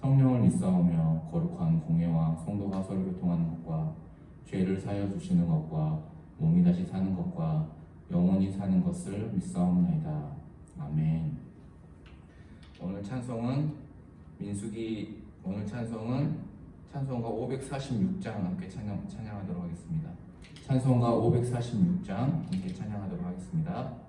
성령을 믿사오며 거룩한 공예와 성도가 서로 교통하는 것과 죄를 사여 주시는 것과 몸이 다시 사는 것과 영원히 사는 것을 믿사옵나이다. 아멘. 오늘 찬송은 민수기 오늘 찬송은 찬송가 546장 함께 찬양, 찬양하도록 하겠습니다. 찬송가 546장 함께 찬양하도록 하겠습니다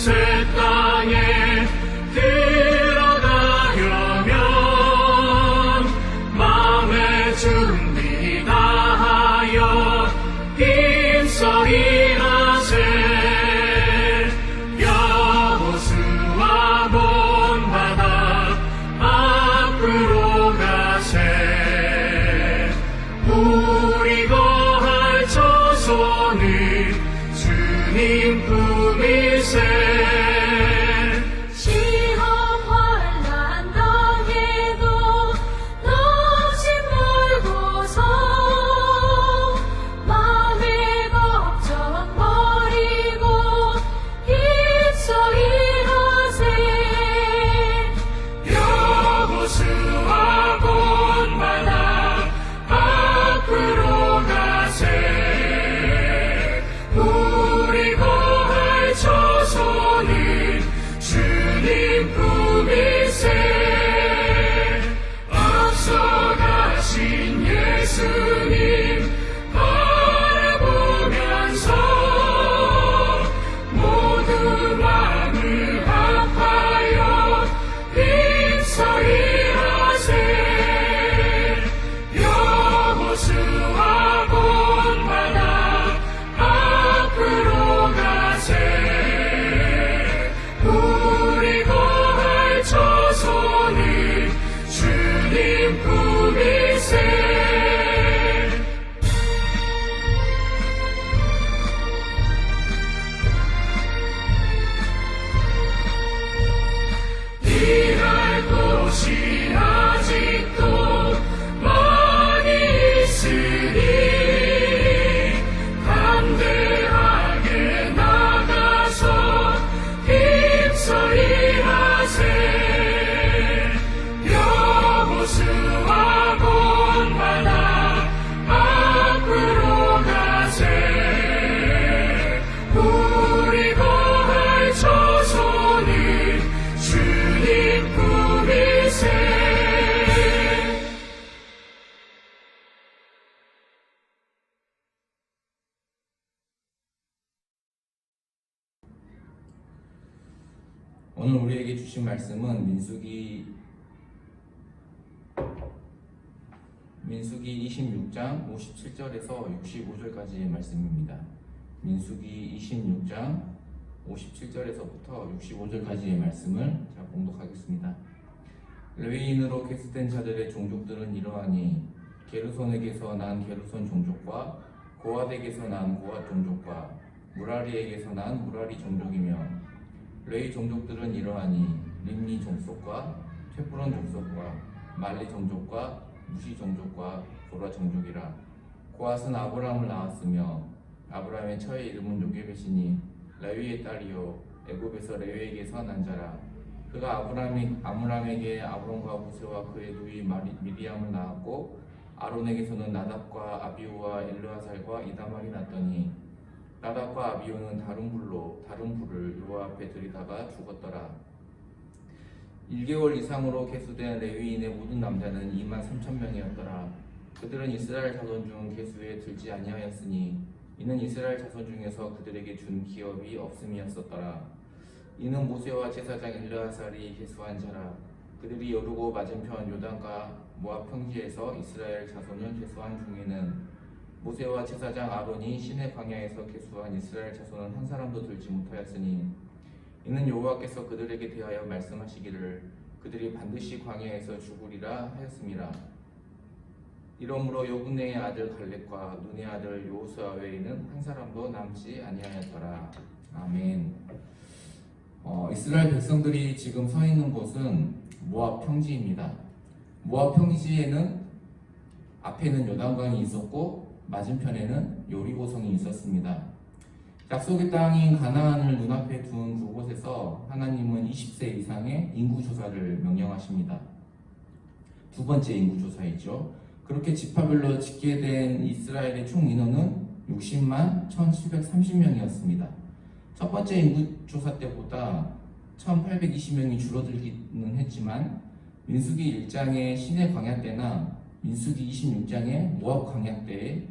say. 오늘 우리에게 주신 말씀은 민수기 민수기 26장 57절에서 65절까지의 말씀입니다. 민수기 26장 57절에서부터 65절까지의 말씀을 제가 봉독하겠습니다. 레위인으로 계수된 자들의 종족들은 이러하니 게르손에게서 난 게르손 종족과 고아덱에서 난 고아 종족과 무라리에게서 난 무라리 종족이며 레위 종족들은 이러하니 림니 종족과 퇴브론 종족과 말리 종족과 무시 종족과 고라 종족이라. 고앗은 아브라함을 낳았으며 아브라함의 처의 이름은 요게벳이니 레위의 딸이요 애굽에서 레위에게서 난 자라. 그가 아브라함이 아므람에게 아브론과 모세와 그의 누이 마리, 미리암을 낳았고 아론에게서는 나답과 아비우와 엘르아살과 이다말이 났더니 나답과 아비우는 다른 불로 다른 불을 여호와 앞에 들이다가 죽었더라. 1개월 이상으로 개수된 레위인의 모든 남자는 2만 3천 명이었더라. 그들은 이스라엘 자손 중 개수에 들지 아니하였으니 이는 이스라엘 자손 중에서 그들에게 준 기업이 없음이었었더라. 이는 모세와 제사장 엘르아살이 계수한 자라. 그들이 여르고 맞은편 요단과 모압 평지에서 이스라엘 자손을 계수한 중에는 모세와 제사장 아론이 신의 광야에서 계수한 이스라엘 자손은 한 사람도 들지 못하였으니 이는 여호와께서 그들에게 대하여 말씀하시기를 그들이 반드시 광야에서 죽으리라 하였습니다. 이러므로 요분네의 아들 갈렙과 눈의 아들 요호수아 외에는 한 사람도 남지 아니하였더라. 아멘. 어, 이스라엘 백성들이 지금 서 있는 곳은 모압 평지입니다. 모압 평지에는 앞에는 요단강이 있었고 맞은편에는 요리고성이 있었습니다. 약속의 땅인 가나안을 눈앞에 둔 그곳에서 하나님은 20세 이상의 인구 조사를 명령하십니다. 두 번째 인구 조사이죠. 그렇게 지파별로 짓게 된 이스라엘의 총 인원은 60만 1,730명이었습니다. 첫 번째 인구 조사 때보다 1,820명이 줄어들기는 했지만 민수기 1장의 신의 광야 때나 민수기 26장의 모압 광야 때의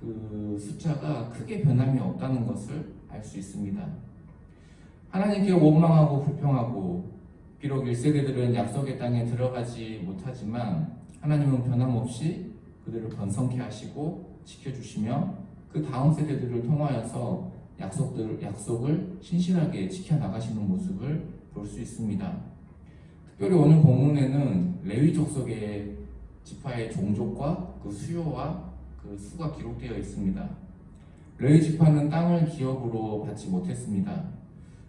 그 숫자가 크게 변함이 없다는 것을 알 수 있습니다. 하나님께 원망하고 불평하고 비록 1세대들은 약속의 땅에 들어가지 못하지만 하나님은 변함없이 그들을 번성케 하시고 지켜주시며 그 다음 세대들을 통하여서 약속들, 약속을 신실하게 지켜나가시는 모습을 볼 수 있습니다. 특별히 오늘 본문에는 레위 족 속의 지파의 종족과 그 수요와 그 수가 기록되어 있습니다. 레위 지파는 땅을 기업으로 받지 못했습니다.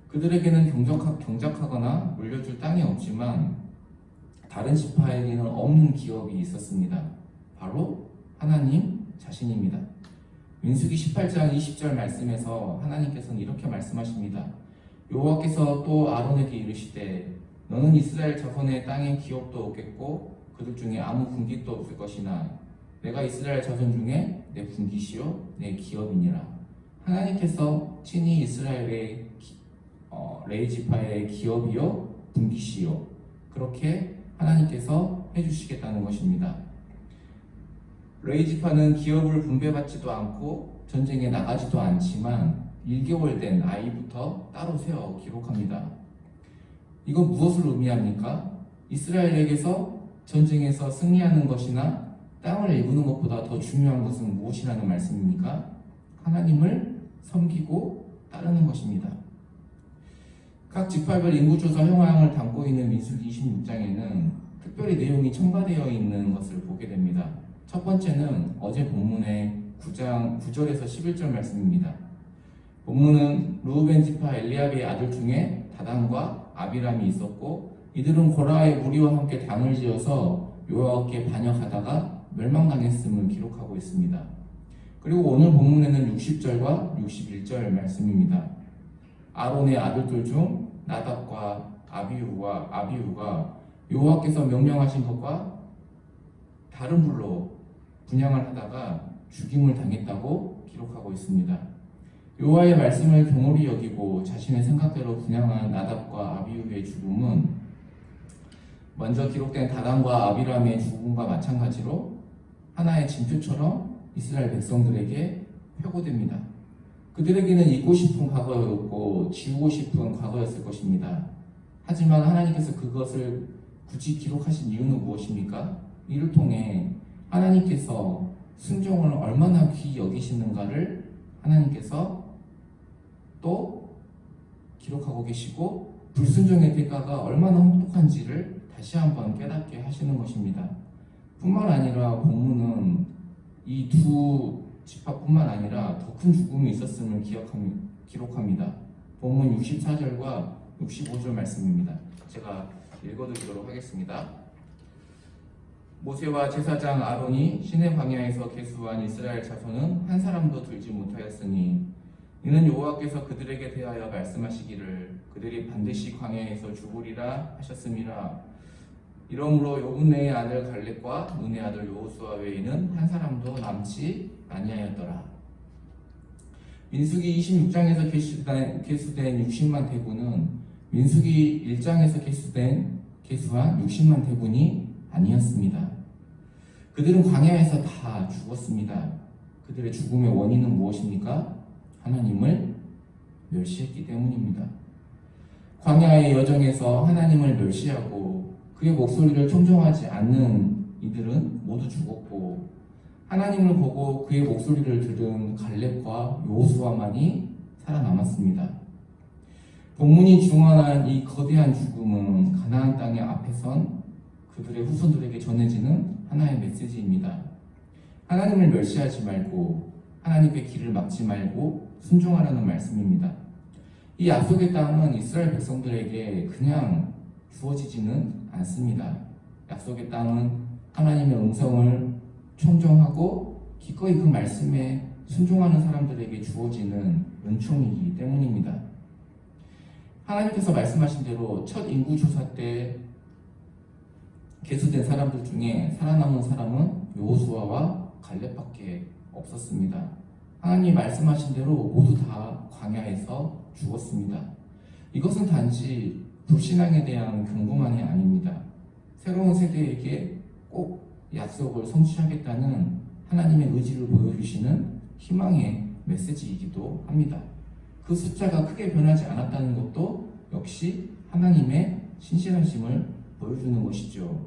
그들에게는 경작하, 경작하거나 물려줄 땅이 없지만 다른 지파에게는 없는 기업이 있었습니다. 바로 하나님 자신입니다. 민수기 18장 20절 말씀에서 하나님께서는 이렇게 말씀하십니다. 여호와께서 또 아론에게 이르시되 너는 이스라엘 자손의 땅에 기업도 없겠고 그들 중에 아무 분깃도 없을 것이나 내가 이스라엘 자손 중에 내 분깃이요 내 기업이니라. 하나님께서 친히 이스라엘의 기- 어, 레이 지파의 기업이요 분깃이요 그렇게 하나님께서 해주시겠다는 것입니다. 레이 지파는 기업을 분배받지도 않고 전쟁에 나가지도 않지만 1개월 된 아이부터 따로 세워 기록합니다. 이건 무엇을 의미합니까? 이스라엘에게서 전쟁에서 승리하는 것이나 땅을 일구는 것보다 더 중요한 것은 무엇이라는 말씀입니까? 하나님을 섬기고 따르는 것입니다. 각 지파별 인구조사 형황을 담고 있는 민수기 26장에는 특별히 내용이 첨가되어 있는 것을 보게 됩니다. 첫 번째는 어제 본문의 9장 9절에서 11절 말씀입니다. 본문은 루우벤 지파 엘리압의 아들 중에 다단과 아비람이 있었고 이들은 고라의 무리와 함께 당을 지어서 여호와께 반역하다가 멸망당했음을 기록하고 있습니다. 그리고 오늘 본문에는 60절과 61절 말씀입니다. 아론의 아들들 중 나답과 아비우와 아비우가 여호와께서 명령하신 것과 다른 불로 분양을 하다가 죽임을 당했다고 기록하고 있습니다. 여호와의 말씀을 경홀히 여기고 자신의 생각대로 분양한 나답과 아비우의 죽음은 먼저 기록된 다단과 아비람의 죽음과 마찬가지로 하나의 징표처럼 이스라엘 백성들에게 회고됩니다. 그들에게는 잊고 싶은 과거였고 지우고 싶은 과거였을 것입니다. 하지만 하나님께서 그것을 굳이 기록하신 이유는 무엇입니까? 이를 통해 하나님께서 순종을 얼마나 귀히 여기시는가를 하나님께서 또 기록하고 계시고 불순종의 대가가 얼마나 혹독한지를 다시 한번 깨닫게 하시는 것입니다. 뿐만 아니라 본문은 이두 지파뿐만 아니라 더 큰 죽음이 있었음을 기억합니, 기록합니다. 본문 64절과 65절 말씀입니다. 제가 읽어드리도록 하겠습니다. 모세와 제사장 아론이 신의 광야에서 계수한 이스라엘 자손은 한 사람도 들지 못하였으니 이는 여호와께서 그들에게 대하여 말씀하시기를 그들이 반드시 광야에서 죽으리라 하셨음이라 이러므로 요분네의 아들 갈렙과 눈의 아들 요호수아 외에는 한 사람도 남지 아니하였더라. 민수기 26장에서 계수된, 계수된 60만 대군은 민수기 1장에서 계수된 계수한 60만 대군이 아니었습니다. 그들은 광야에서 다 죽었습니다. 그들의 죽음의 원인은 무엇입니까? 하나님을 멸시했기 때문입니다. 광야의 여정에서 하나님을 멸시하고 그의 목소리를 청종하지 않는 이들은 모두 죽었고 하나님을 보고 그의 목소리를 들은 갈렙과 요수아만이 살아남았습니다. 본문이 중원한 이 거대한 죽음은 가나안 땅의 앞에선 그들의 후손들에게 전해지는 하나의 메시지입니다. 하나님을 멸시하지 말고 하나님의 길을 막지 말고 순종하라는 말씀입니다. 이 약속의 땅은 이스라엘 백성들에게 그냥 주어지지는 않습니다. 약속의 땅은 하나님의 음성을 청정하고 기꺼이 그 말씀에 순종하는 사람들에게 주어지는 은총이기 때문입니다. 하나님께서 말씀하신 대로 첫 인구 조사 때 개수된 사람들 중에 살아남은 사람은 여호수아와 갈렙밖에 없었습니다. 하나님 말씀하신 대로 모두 다 광야에서 죽었습니다. 이것은 단지 불신앙에 대한 경고만이 아닙니다. 새로운 세대에게 꼭 약속을 성취하겠다는 하나님의 의지를 보여주시는 희망의 메시지이기도 합니다. 그 숫자가 크게 변하지 않았다는 것도 역시 하나님의 신실하심을 보여주는 것이죠.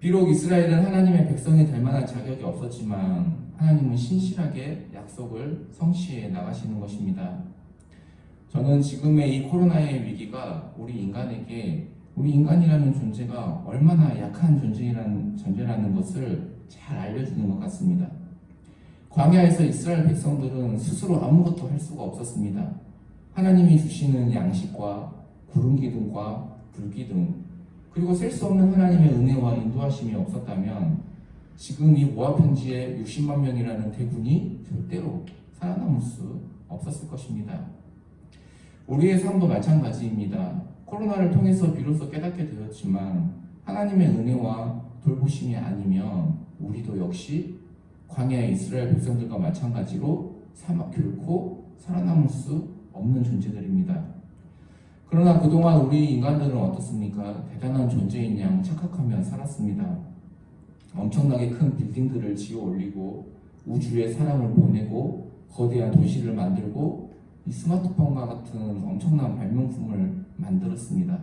비록 이스라엘은 하나님의 백성이 될 만한 자격이 없었지만 하나님은 신실하게 약속을 성취해 나가시는 것입니다. 저는 지금의 이 코로나의 위기가 우리 인간에게 우리 인간이라는 존재가 얼마나 약한 존재라는, 존재라는 것을 잘 알려주는 것 같습니다. 광야에서 이스라엘 백성들은 스스로 아무것도 할 수가 없었습니다. 하나님이 주시는 양식과 구름 기둥과 불 기둥 그리고 셀 수 없는 하나님의 은혜와 인도하심이 없었다면 지금 이 모압 평지에 60만 명이라는 대군이 절대로 살아남을 수 없었을 것입니다. 우리의 삶도 마찬가지입니다. 코로나를 통해서 비로소 깨닫게 되었지만 하나님의 은혜와 돌보심이 아니면 우리도 역시 광야의 이스라엘 백성들과 마찬가지로 사막 결코 살아남을 수 없는 존재들입니다. 그러나 그동안 우리 인간들은 어떻습니까? 대단한 존재인 양 착각하며 살았습니다. 엄청나게 큰 빌딩들을 지어 올리고 우주에 사람을 보내고 거대한 도시를 만들고 이 스마트폰과 같은 엄청난 발명품을 만들었습니다.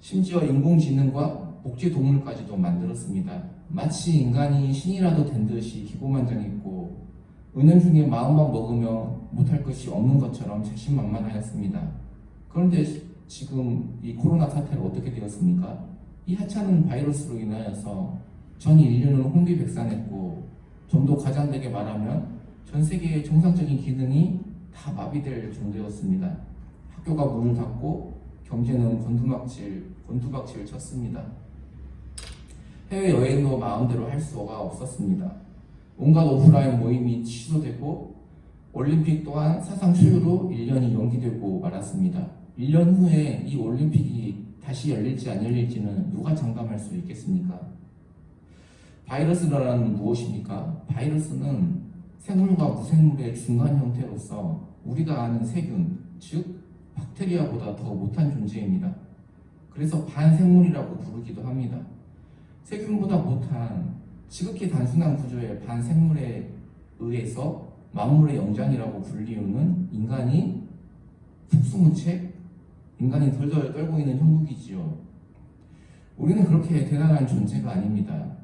심지어 인공지능과 복제동물까지도 만들었습니다. 마치 인간이 신이라도 된 듯이 기고만장했고 은연중에 마음만 먹으며 못할 것이 없는 것처럼 자신만만하였습니다. 그런데 지금 이 코로나 사태는 어떻게 되었습니까? 이 하찮은 바이러스로 인하여서 전 인류는 혼비백산했고 좀 더 과장되게 말하면 전 세계의 정상적인 기능이 다 마비될 정도였습니다. 학교가 문을 닫고 경제는 곤두박질, 곤두박질 쳤습니다. 해외 여행도 마음대로 할 수가 없었습니다. 온갖 오프라인 모임이 취소되고 올림픽 또한 사상 초유로 1년이 연기되고 말았습니다. 1년 후에 이 올림픽이 다시 열릴지 안 열릴지는 누가 장담할 수 있겠습니까? 바이러스란 무엇입니까? 바이러스는 생물과 무생물의 중간 형태로서 우리가 아는 세균, 즉 박테리아보다 더 못한 존재입니다. 그래서 반생물이라고 부르기도 합니다. 세균보다 못한 지극히 단순한 구조의 반생물에 의해서 만물의 영장이라고 불리우는 인간이 속수무책, 인간이 덜덜 떨고 있는 형국이지요. 우리는 그렇게 대단한 존재가 아닙니다.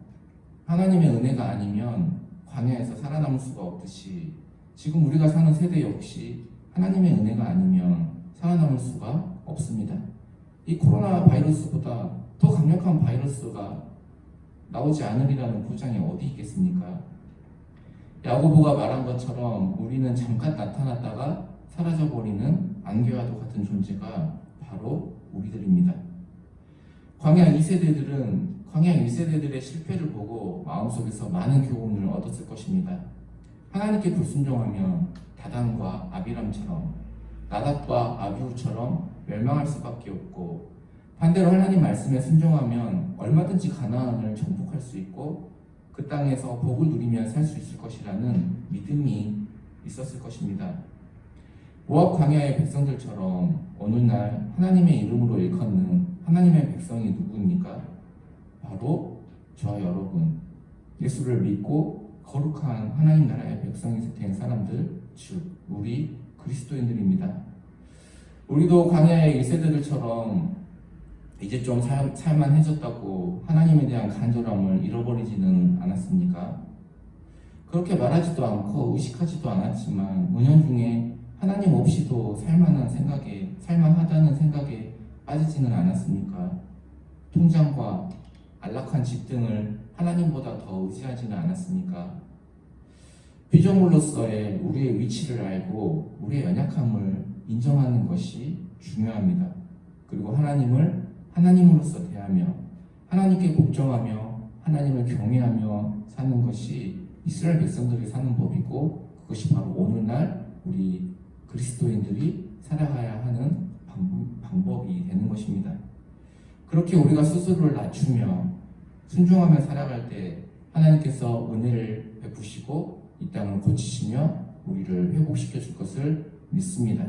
하나님의 은혜가 아니면 광야에서 살아남을 수가 없듯이 지금 우리가 사는 세대 역시 하나님의 은혜가 아니면 살아남을 수가 없습니다. 이 코로나 바이러스보다 더 강력한 바이러스가 나오지 않으리라는 보장이 어디 있겠습니까? 야고보가 말한 것처럼 우리는 잠깐 나타났다가 사라져버리는 안개와도 같은 존재가 바로 우리들입니다. 광야 2세대들은 광야 1세대들의 실패를 보고 마음속에서 많은 교훈을 얻었을 것입니다. 하나님께 불순종하면 다단과 아비람처럼 나답과 아비후처럼 멸망할 수밖에 없고 반대로 하나님 말씀에 순종하면 얼마든지 가나안을 정복할 수 있고 그 땅에서 복을 누리며 살 수 있을 것이라는 믿음이 있었을 것입니다. 모압 광야의 백성들처럼 어느 날 하나님의 이름으로 일컫는 하나님의 백성이 누구입니까? 바로 저와 여러분 예수를 믿고 거룩한 하나님 나라의 백성이 된 사람들 즉 우리 그리스도인들입니다. 우리도 광야의 1세대들처럼 이제 좀 살, 살만해졌다고 하나님에 대한 간절함을 잃어버리지는 않았습니까? 그렇게 말하지도 않고 의식하지도 않았지만 은연 중에 하나님 없이도 살만한 생각에 살만하다는 생각에 빠지지는 않았습니까? 통장과 안락한 집 등을 하나님보다 더 의지하지는 않았습니까? 피조물로서의 우리의 위치를 알고 우리의 연약함을 인정하는 것이 중요합니다. 그리고 하나님을 하나님으로서 대하며 하나님께 복종하며 하나님을 경외하며 사는 것이 이스라엘 백성들이 사는 법이고 그것이 바로 오늘날 우리 그리스도인들이 살아가야 하는 방법- 방법이 되는 것입니다. 그렇게 우리가 스스로를 낮추며 순종하며 살아갈 때 하나님께서 은혜를 베푸시고 이 땅을 고치시며 우리를 회복시켜 줄 것을 믿습니다.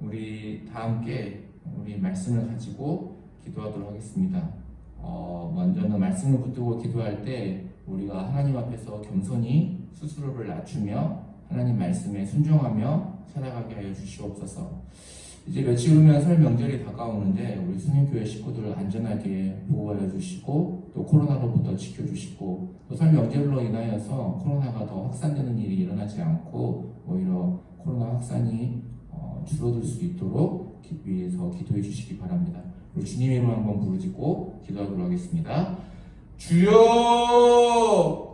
우리 다 함께 우리 말씀을 가지고 기도하도록 하겠습니다. 어, 먼저는 말씀을 붙들고 기도할 때 우리가 하나님 앞에서 겸손히 스스로를 낮추며 하나님 말씀에 순종하며 살아가게 하여 주시옵소서. 이제 며칠 후면 설 명절이 다가오는데 우리 수님교회 식구들을 안전하게 보호하여 주시고 또 코로나로부터 지켜주시고 또 설 명절로 인하여서 코로나가 더 확산되는 일이 일어나지 않고 오히려 코로나 확산이 어, 줄어들 수 있도록 기- 위해서 기도해 주시기 바랍니다. 우리 주님 이름 한번 부르짖고 기도하도록 하겠습니다. 주여